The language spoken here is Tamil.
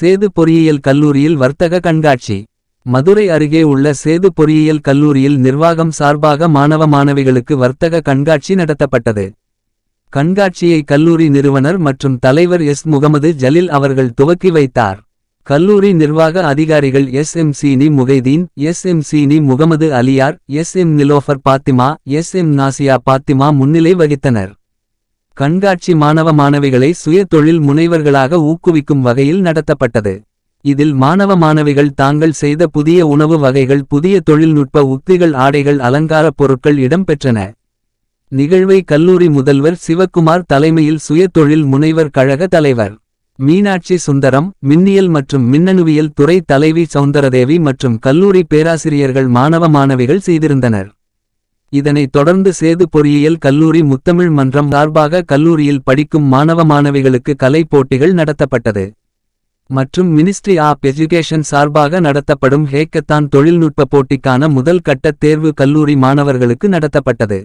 சேது பொறியியல் கல்லூரியில் வர்த்தக கண்காட்சி. மதுரை அருகே உள்ள சேது பொறியியல் கல்லூரியில் நிர்வாகம் சார்பாக மாணவ மாணவிகளுக்கு வர்த்தக கண்காட்சி நடத்தப்பட்டது. கண்காட்சியை கல்லூரி நிறுவனர் மற்றும் தலைவர் எஸ். முகமது ஜலில் அவர்கள் துவக்கி வைத்தார். கல்லூரி நிர்வாக அதிகாரிகள் எஸ். எம். சீனி Mohideen S. M. Seeni Mohamed Aliyar S. M. Nilofar Fathima S. M. Nasiya Fathima முன்னிலை வகித்தனர். கண்காட்சி மாணவ மாணவிகளை சுய தொழில் முனைவர்களாக ஊக்குவிக்கும் வகையில் நடத்தப்பட்டது. இதில் மாணவ மாணவிகள் தாங்கள் செய்த புதிய உணவு வகைகள் புதிய தொழில்நுட்ப உத்திகள் ஆடைகள் அலங்காரப் பொருட்கள் இடம்பெற்றன. நிகழ்வை கல்லூரி முதல்வர் சிவக்குமார் தலைமையில் சுய தொழில் முனைவர் கழக தலைவர் மீனாட்சி சுந்தரம் மின்னியல் மற்றும் மின்னணுவியல் துறை தலைவி சௌந்தரதேவி மற்றும் கல்லூரி பேராசிரியர்கள் மாணவ மாணவிகள் செய்திருந்தனர். இதனைத் தொடர்ந்து சேது பொறியியல் கல்லூரி முத்தமிழ் மன்றம் சார்பாக கல்லூரியில் படிக்கும் மாணவ மாணவிகளுக்கு கலை போட்டிகள் நடத்தப்பட்டது. மற்றும் மினிஸ்ட்ரி ஆப் எஜுகேஷன் சார்பாக நடத்தப்படும் ஹேக்கத்தான் தொழில்நுட்ப போட்டிக்கான முதல் கட்ட தேர்வு கல்லூரி மாணவர்களுக்கு நடத்தப்பட்டது.